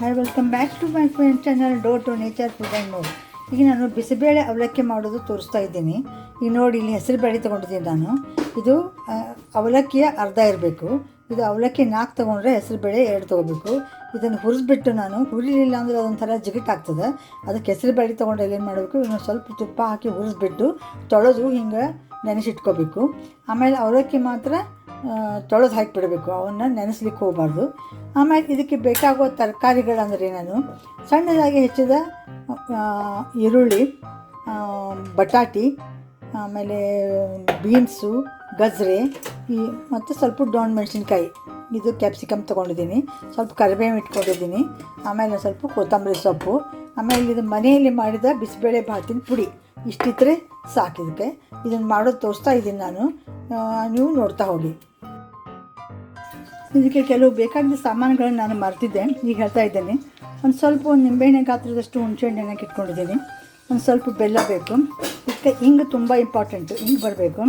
Hi welcome back to my friend channel door to nature food and more ಈಗ ನಾನು ಬಿಸಿಬೇಳೆ ಅವಲಕ್ಕಿ ಮಾಡೋದು ತೋರಿಸ್ತಾ ಇದ್ದೀನಿ. ಈಗ ನೋಡಿ, ಇಲ್ಲಿ ಹೆಸರು ಬೇಳೆ ತೊಗೊಂಡಿದ್ದೀನಿ ನಾನು. ಇದು ಅವಲಕ್ಕಿಯ ಅರ್ಧ ಇರಬೇಕು. ಇದು ಅವಲಕ್ಕಿ ನಾಲ್ಕು ತೊಗೊಂಡ್ರೆ ಹೆಸರು ಬೇಳೆ ಎರಡು ತೊಗೋಬೇಕು. ಇದನ್ನು ಹುರಿಸ್ಬಿಟ್ಟು ನಾನು, ಹುರಿಲಿಲ್ಲ ಅಂದರೆ ಅದೊಂಥರ ಜಿಗಟಾಗ್ತದೆ. ಅದಕ್ಕೆ ಹೆಸರು ಬೇಳೆ ತೊಗೊಂಡ್ರೆ ಏನು ಮಾಡಬೇಕು? ಇನ್ನೊಂದು ಸ್ವಲ್ಪ ತುಪ್ಪ ಹಾಕಿ ಹುರಿಸ್ಬಿಟ್ಟು ತೊಳೆದು ಹಿಂಗೆ ನೆನೆಸಿಟ್ಕೋಬೇಕು. ಆಮೇಲೆ ಅವಲಕ್ಕಿ ಮಾತ್ರ ತೊಳೆದು ಹಾಕಿಬಿಡಬೇಕು, ಅವನ್ನ ನೆನೆಸ್ಲಿಕ್ಕೆ ಹೋಗಬಾರ್ದು. ಆಮೇಲೆ ಇದಕ್ಕೆ ಬೇಕಾಗುವ ತರಕಾರಿಗಳಂದರೆ ನಾನು ಸಣ್ಣದಾಗಿ ಹೆಚ್ಚಿದ ಈರುಳ್ಳಿ ಬಟಾಟಿ, ಆಮೇಲೆ ಬೀನ್ಸು ಗಜ್ರೆ ಈ, ಮತ್ತು ಸ್ವಲ್ಪ ಡೊಣ್ ಮೆಣಸಿನ್ಕಾಯಿ. ಇದು ಕ್ಯಾಪ್ಸಿಕಮ್ ತೊಗೊಂಡಿದ್ದೀನಿ. ಸ್ವಲ್ಪ ಕರಿಬೇವು ಇಟ್ಕೊಂಡಿದ್ದೀನಿ. ಆಮೇಲೆ ಸ್ವಲ್ಪ ಕೊತ್ತಂಬರಿ ಸೊಪ್ಪು. ಆಮೇಲೆ ಇದು ಮನೆಯಲ್ಲಿ ಮಾಡಿದ ಬಿಸಿಬೇಳೆ ಭಾತಿನ ಪುಡಿ. ಇಷ್ಟಿದ್ರೆ ಸಾಕಿದಕ್ಕೆ ಇದನ್ನು ಮಾಡೋದು ತೋರಿಸ್ತಾ ಇದ್ದೀನಿ ನಾನು. ನೀವು ನೋಡ್ತಾ ಹೋಗಿ. ಇದಕ್ಕೆ ಕೆಲವು ಬೇಕಾದ ಸಾಮಾನುಗಳನ್ನು ನಾನು ಮರೆತಿದ್ದೆ ಈಗ ಹೇಳ್ತಾ ಇದ್ದೇನೆ. ಒಂದು ಸ್ವಲ್ಪ ಒಂದು ನಿಂಬೆಹಣ್ಣೆ ಗಾತ್ರದಷ್ಟು ಹುಣಸೆಹಣ್ಣು ನೆನಕ್ಕೆ ಇಟ್ಕೊಂಡಿದ್ದೀನಿ ಒಂದು ಸ್ವಲ್ಪ ಬೆಲ್ಲ ಬೇಕು. ಇದಕ್ಕೆ ಹಿಂಗೆ ತುಂಬ ಇಂಪಾರ್ಟೆಂಟು ಹಿಂಗೆ ಬರಬೇಕು.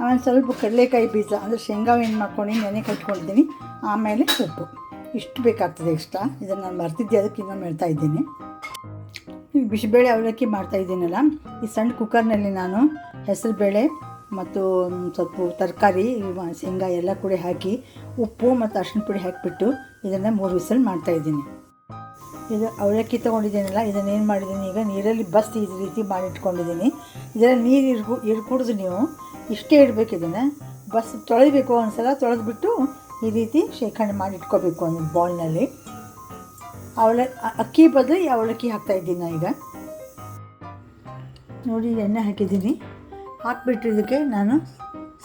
ಆಮೇಲೆ ಸ್ವಲ್ಪ ಕಡಲೆಕಾಯಿ ಬೀಜ, ಅಂದರೆ ಶೇಂಗಾ ಏನು ಮಾಡ್ಕೊಂಡು ನೆನೆ ಕಟ್ಕೊಂಡಿದ್ದೀನಿ. ಆಮೇಲೆ ಉಪ್ಪು ಇಷ್ಟು ಬೇಕಾಗ್ತದೆ ಇಷ್ಟ ಇದನ್ನು ನಾನು ಮರ್ತಿದ್ದೆ ಅದಕ್ಕೆ ಇನ್ನೊಮ್ಮೆ ಹೇಳ್ತಾ ಇದ್ದೀನಿ. ಈಗ ಬಿಸಿಬೇಳೆ ಅವಲಕ್ಕಿ ಮಾಡ್ತಾ ಇದ್ದೀನಲ್ಲ, ಈ ಸಣ್ಣ ಕುಕ್ಕರ್ನಲ್ಲಿ ನಾನು ಹೆಸರುಬೇಳೆ ಮತ್ತು ಸ್ವಲ್ಪ ತರಕಾರಿ, ಶೇಂಗಾ ಎಲ್ಲ ಕೂಡ ಹಾಕಿ ಉಪ್ಪು ಮತ್ತು ಅರ್ಶಿನ ಪುಡಿ ಹಾಕಿಬಿಟ್ಟು ಇದನ್ನು ಮೂರು ವಿಸಲ್ ಮಾಡ್ತಾ ಇದ್ದೀನಿ. ಇದು ಅವಲಕ್ಕಿ ತೊಗೊಂಡಿದ್ದೀನಲ್ಲ, ಇದನ್ನು ಏನು ಮಾಡಿದ್ದೀನಿ, ಈಗ ನೀರಲ್ಲಿ ಬಸ್ತಿ ಈ ರೀತಿ ಮಾಡಿಟ್ಕೊಂಡಿದ್ದೀನಿ ಇದರಲ್ಲಿ ನೀರು ಇರ್ಕು ಇರ್ಕೂಡ್ದು ನೀವು ಇಷ್ಟೇ ಇಡಬೇಕು ಇದನ್ನು. ಬಸ್ ತೊಳೆಯಬೇಕು ಒಂದ್ಸಲ, ತೊಳೆದ್ಬಿಟ್ಟು ಈ ರೀತಿ ಶೇಖರಣೆ ಮಾಡಿ ಇಟ್ಕೋಬೇಕು ಒಂದು ಬೌಲ್ನಲ್ಲಿ. ಅವಲ, ಅಕ್ಕಿ ಬದಲು ಅವಲಕ್ಕಿ ಹಾಕ್ತಾ ಇದ್ದೀನಿ ನಾನು ಈಗ. ನೋಡಿ, ಎಣ್ಣೆ ಹಾಕಿದ್ದೀನಿ. ಹಾಕ್ಬಿಟ್ಟು ಇದಕ್ಕೆ ನಾನು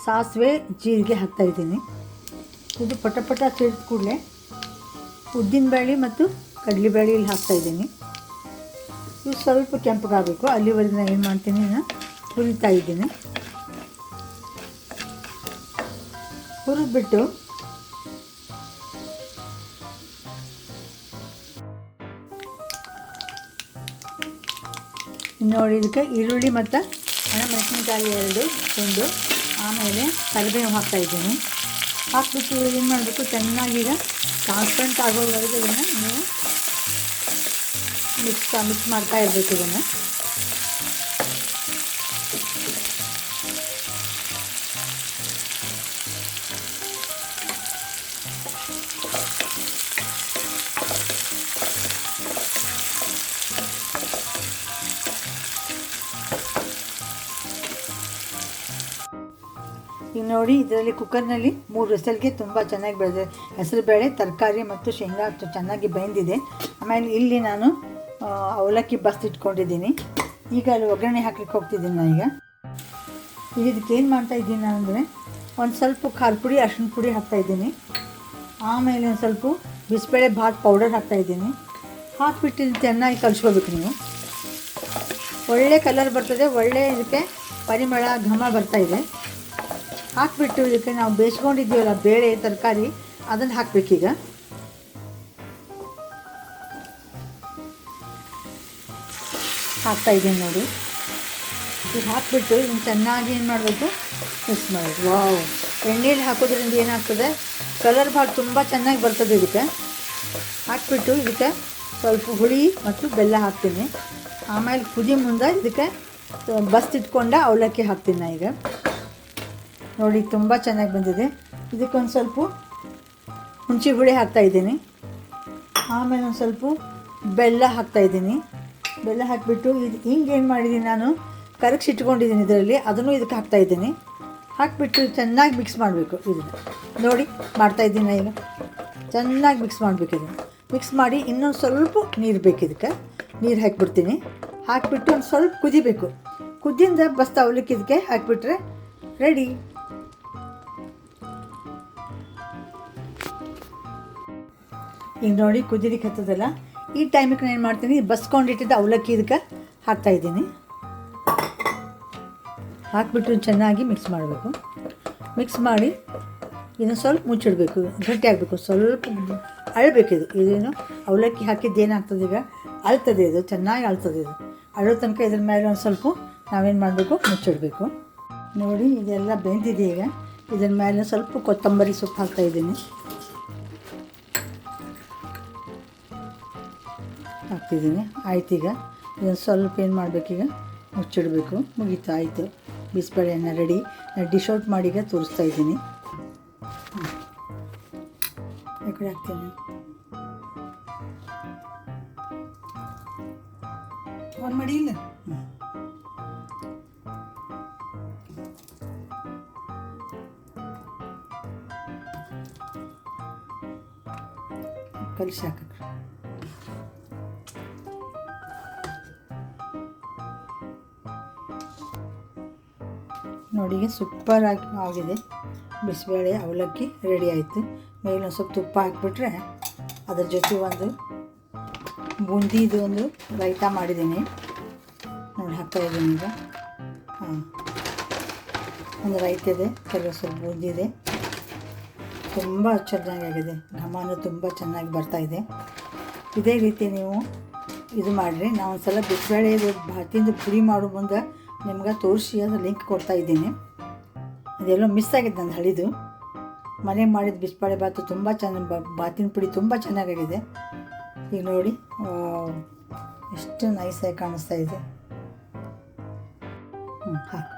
ಸಾಸಿವೆ ಜೀರಿಗೆ ಹಾಕ್ತಾಯಿದ್ದೀನಿ ಇದು ಪಟ ಪಟ ಸಿಡಿದ ಕೂಡಲೇ ಉದ್ದಿನಬೇಳೆ ಮತ್ತು ಕಡಲೆಬೇಳೆ ಇಲ್ಲಿ ಹಾಕ್ತಾ ಇದ್ದೀನಿ. ಇವು ಸ್ವಲ್ಪ ಕೆಂಪಗಾಗಬೇಕು. ಅಲ್ಲಿವರೆಗೆ ನಾನು ಏನು ಮಾಡ್ತೀನಿ, ನಾನು ಹುರಿತಾ ಇದ್ದೀನಿ. ಹುರಿದ್ಬಿಟ್ಟು ನೋಡಿ, ಇದಕ್ಕೆ ಈರುಳ್ಳಿ ಮತ್ತು ಒಣಮೆಣಸಿನ್ಕಾಯಿ ಎರಡು ತುಂಡು ಆಮೇಲೆ ಕರಿಬೇವು ಹಾಕ್ತಾ ಇದ್ದೀನಿ. ಹಾಕ್ಬಿಟ್ಟು ಏನು ಮಾಡಬೇಕು? ಚೆನ್ನಾಗಿ ಕಾನ್ಸ್ಟೆಂಟ್ ಆಗೋವರೆಗೆ ಇದನ್ನು ನೀವು ಮಿಕ್ಸ್ ಮಿಕ್ಸ್ ಮಾಡ್ತಾ ಇರಬೇಕು ಇದನ್ನು. ಈಗ ನೋಡಿ, ಇದರಲ್ಲಿ ಕುಕ್ಕರ್ನಲ್ಲಿ ಮೂರು ವಿಸಲ್ಗೆ ತುಂಬ ಚೆನ್ನಾಗಿ ಬೆಳೆದಿದೆ. ಹೆಸರುಬೇಳೆ ತರಕಾರಿ ಮತ್ತು ಶೇಂಗಾ ಚೆನ್ನಾಗಿ ಬೆಂದಿದೆ. ಆಮೇಲೆ ಇಲ್ಲಿ ನಾನು ಅವಲಕ್ಕಿ ಬಸ್ ಇಟ್ಕೊಂಡಿದ್ದೀನಿ. ಈಗ ಅಲ್ಲಿ ಒಗ್ಗರಣೆ ಹಾಕ್ಲಿಕ್ಕೆ ಹೋಗ್ತಿದ್ದೀನಿ ನಾನೀಗ ಈಗ. ಇದಕ್ಕೆ ಏನು ಮಾಡ್ತಾ ಇದ್ದೀನಿ ಅಂದರೆ, ಒಂದು ಸ್ವಲ್ಪ ಖಾರ ಪುಡಿ ಅರ್ಶಿನ ಪುಡಿ ಹಾಕ್ತಾಯಿದ್ದೀನಿ ಆಮೇಲೆ ಒಂದು ಸ್ವಲ್ಪ ಬಿಸಿಬೇಳೆ ಭಾತ್ ಪೌಡರ್ ಹಾಕ್ತಾಯಿದ್ದೀನಿ ಹಾಕ್ಬಿಟ್ಟು ಇದು ಚೆನ್ನಾಗಿ ಕಲಿಸ್ಕೋಬೇಕು ನೀವು. ಒಳ್ಳೆ ಕಲರ್ ಬರ್ತದೆ, ಒಳ್ಳೆ ಇದಕ್ಕೆ ಪರಿಮಳ ಘಮ ಬರ್ತಾ ಇದೆ. ಹಾಕ್ಬಿಟ್ಟು ಇದಕ್ಕೆ ನಾವು ಬೇಯಿಸ್ಕೊಂಡಿದ್ದೀವಲ್ಲ ಬೇಳೆ, ತರಕಾರಿ, ಅದನ್ನು ಹಾಕಬೇಕೀಗ ಹಾಕ್ತಾ ಇದ್ದೀನಿ ನೋಡಿ. ಇದು ಹಾಕ್ಬಿಟ್ಟು ಇನ್ನು ಚೆನ್ನಾಗಿ ಏನು ಮಾಡಬೇಕು? ಮಿಕ್ಸ್ ಮಾಡಬೇಕು. ವಾವ್. ಎಣ್ಣೆಯಲ್ಲಿ ಹಾಕೋದ್ರಿಂದ ಏನಾಗ್ತದೆ? ಕಲರ್ ಭಾಳ ತುಂಬ ಚೆನ್ನಾಗಿ ಬರ್ತದೆ ಇದಕ್ಕೆ. ಹಾಕ್ಬಿಟ್ಟು ಇದಕ್ಕೆ ಸ್ವಲ್ಪ ಹುಳಿ ಮತ್ತು ಬೆಲ್ಲ ಹಾಕ್ತೀನಿ. ಆಮೇಲೆ ಕುದಿ ಮುಂದೆ ಇದಕ್ಕೆ ಬಸ್ ಇಟ್ಕೊಂಡ ಅವಲಕ್ಕಿ ಹಾಕ್ತೀನಿ ನಾ ಈಗ. ನೋಡಿ, ತುಂಬ ಚೆನ್ನಾಗಿ ಬಂದಿದೆ. ಇದಕ್ಕೊಂದು ಸ್ವಲ್ಪ ಹುಣಸೆ ಹುಳಿ ಹಾಕ್ತಾಯಿದ್ದೀನಿ ಆಮೇಲೆ ಒಂದು ಸ್ವಲ್ಪ ಬೆಲ್ಲ ಹಾಕ್ತಾಯಿದ್ದೀನಿ ಬೆಲ್ಲ ಹಾಕಿಬಿಟ್ಟು ಇದು ಹಿಂಗೇನು ಏನು ಮಾಡಿದ್ದೀನಿ ನಾನು? ಕರಗಿಸಿಟ್ಕೊಂಡಿದ್ದೀನಿ ಇದರಲ್ಲಿ. ಅದನ್ನು ಇದಕ್ಕೆ ಹಾಕ್ತಾಯಿದ್ದೀನಿ ಹಾಕಿಬಿಟ್ಟು ಚೆನ್ನಾಗಿ ಮಿಕ್ಸ್ ಮಾಡಬೇಕು ಇದನ್ನು. ನೋಡಿ ಮಾಡ್ತಾಯಿದ್ದೀನಿ ಈಗ. ಚೆನ್ನಾಗಿ ಮಿಕ್ಸ್ ಮಾಡಬೇಕು ಇದನ್ನು. ಮಿಕ್ಸ್ ಮಾಡಿ ಇನ್ನೊಂದು ಸ್ವಲ್ಪ ನೀರು ಬೇಕು ಇದಕ್ಕೆ. ನೀರು ಹಾಕಿಬಿಡ್ತೀನಿ. ಹಾಕಿಬಿಟ್ಟು ಒಂದು ಸ್ವಲ್ಪ ಕುದಿಬೇಕು. ಕುದ್ದಿಂದ ಬಸ್ತಾ ಅವಲಕ್ಕಿ ಇದಕ್ಕೆ ಹಾಕಿಬಿಟ್ರೆ ರೆಡಿ ಈಗ ನೋಡಿ ಕುದಿಲಿಕ್ಕೆ ಹತ್ತದಲ್ಲ ಈ ಟೈಮಿಗೆ ನಾನು ಏನು ಮಾಡ್ತೀನಿ ಬಸ್ಕೊಂಡಿಟ್ಟಿದ್ದ ಅವಲಕ್ಕಿ ಇದಕ್ಕೆ ಹಾಕ್ತಾಯಿದ್ದೀನಿ ಹಾಕ್ಬಿಟ್ಟು ಚೆನ್ನಾಗಿ ಮಿಕ್ಸ್ ಮಾಡಬೇಕು. ಮಿಕ್ಸ್ ಮಾಡಿ ಇದನ್ನು ಸ್ವಲ್ಪ ಮುಚ್ಚಿಡಬೇಕು, ಗಟ್ಟಿ ಆಗಬೇಕು, ಸ್ವಲ್ಪ ಇದು. ಇದೇನು, ಅವಲಕ್ಕಿ ಹಾಕಿದ್ದು ಏನಾಗ್ತದೆ ಈಗ? ಅಳ್ತದೆ ಇದು, ಚೆನ್ನಾಗಿ ಅಳ್ತದೆ ಇದು. ಅಳೋ ತನಕ ಇದ್ರ ಮೇಲೆ ಒಂದು ಸ್ವಲ್ಪ ನಾವೇನು ಮಾಡಬೇಕು, ಮುಚ್ಚಿಡಬೇಕು. ನೋಡಿ, ಇದೆಲ್ಲ ಬೆಂದಿದೆ ಈಗ. ಇದ್ರ ಮೇಲೆ ಸ್ವಲ್ಪ ಕೊತ್ತಂಬರಿ ಸೊಪ್ಪು ಹಾಕ್ತಾಯಿದ್ದೀನಿ ಹಾಕ್ತಿದ್ದೀನಿ. ಆಯ್ತು ಈಗ ಇದನ್ನು ಸ್ವಲ್ಪ ಏನು ಮಾಡಬೇಕೀಗ ಮುಚ್ಚಿಡಬೇಕು. ಮುಗೀತು ಆಯಿತು. ಬಿಸಿಬೇಳೆಯನ್ನು ರೆಡಿ. ಡಿಶ್ ಔಟ್ ಮಾಡೀಗ ತೋರಿಸ್ತಾ ಇದ್ದೀನಿ. ಈ ಕಡೆ ಹಾಕ್ತೀನಿ. ಆನ್ ಮಾಡಿ ಇಲ್ಲ? ಕಲಿಸಿ ನೋಡಿ ಸೂಪರ್ ಆಗಿ ಆಗಿದೆ. ಬಿಸಿಬೇಳೆ, ಅವಲಕ್ಕಿ ರೆಡಿ ಆಯಿತು. ಮೇಲೆ ಒಂದು ಸ್ವಲ್ಪ ತುಪ್ಪ ಹಾಕಿಬಿಟ್ರೆ ಅದ್ರ ಜೊತೆ ಒಂದು ಬೂಂದಿದು ಒಂದು ರೈತ ಮಾಡಿದ್ದೀನಿ. ನೋಡಿ ಹಾಕ್ತಾ ಇದ್ದೀನಿ ಈಗ. ಹಾಂ. ಒಂದು ರೈತ ಇದೆ ಕೆಲವು ಸ್ವಲ್ಪ ಬೂಂದಿ ಇದೆ. ತುಂಬ ಚೆನ್ನಾಗಾಗಿದೆ ಘಮಾನು ತುಂಬ ಚೆನ್ನಾಗಿ ಬರ್ತಾ ಇದೆ. ರೀತಿ ನೀವು ಇದು ಮಾಡಿರಿ. ನಾವು ಒಂದು ಸಲ ಬಿಸಿಬೇಳೆ ಇದು ಭಾತಿಂದು ಪುಡಿ ಮಾಡೋ ಮುಂದೆ ನಿಮ್ಗೆ ತೋರಿಸಿ ಅದು ಲಿಂಕ್ ಕೊಡ್ತಾ ಇದ್ದೀನಿ. ಅದೆಲ್ಲೋ ಮಿಸ್ ಆಗಿದೆ ನಂದು ಹಳಿದು. ಮನೆ ಮಾಡಿದ ಬಿಸಿಬಾಳೆ ಭಾತು ತುಂಬ ಚೆನ್ನಾಗಿ ಬಾತಿನ ಪುಡಿ ತುಂಬ ಚೆನ್ನಾಗಾಗಿದೆ. ಈಗ ನೋಡಿ ಎಷ್ಟು ನೈಸಾಗಿ ಕಾಣಿಸ್ತಾ ಇದೆ. ಹ್ಞೂ ಹಾಕಿ.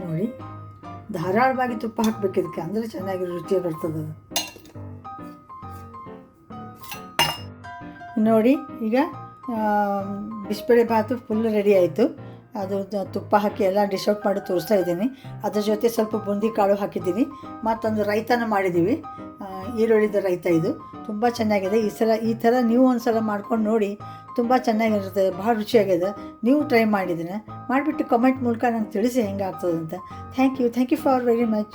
ನೋಡಿ ಧಾರಾಳವಾಗಿ ತುಪ್ಪ ಹಾಕ್ಬೇಕು ಇದಕ್ಕೆ. ಅಂದರೆ ಚೆನ್ನಾಗಿ ರುಚಿ ಬರ್ತದೆ ನೋಡಿ, ಈಗ ಬಿಸಿಬೇಳೆ ಭಾತು ಫುಲ್ ರೆಡಿ ಆಯಿತು. ಅದು ತುಪ್ಪ ಹಾಕಿ ಎಲ್ಲ ಡಿಶ್ ಔಟ್ ಮಾಡಿ ತೋರಿಸ್ತಾ ಇದ್ದೀನಿ. ಅದ್ರ ಜೊತೆ ಸ್ವಲ್ಪ ಬೂಂದಿ ಕಾಳು ಹಾಕಿದ್ದೀನಿ. ಮತ್ತೊಂದು ರೈತನ ಮಾಡಿದ್ದೀವಿ. ಈರುಳ್ಳಿದ ರೈತ ಇದು. ತುಂಬ ಚೆನ್ನಾಗಿದೆ. ಈ ಸಲ, ಈ ಥರ ನೀವು ಒಂದು ಸಲ ಮಾಡ್ಕೊಂಡು ನೋಡಿ ತುಂಬ ಚೆನ್ನಾಗಿರುತ್ತೆ. ಭಾಳ ರುಚಿಯಾಗಿದೆ. ನೀವು ಟ್ರೈ ಮಾಡಿದ್ದೀನಿ ಮಾಡಿಬಿಟ್ಟು ಕಮೆಂಟ್ ಮೂಲಕ ನಂಗೆ ತಿಳಿಸಿ ಹೆಂಗೆ ಆಗ್ತದೆ ಅಂತ. Thank you thank you for very much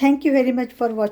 thank you very much for watching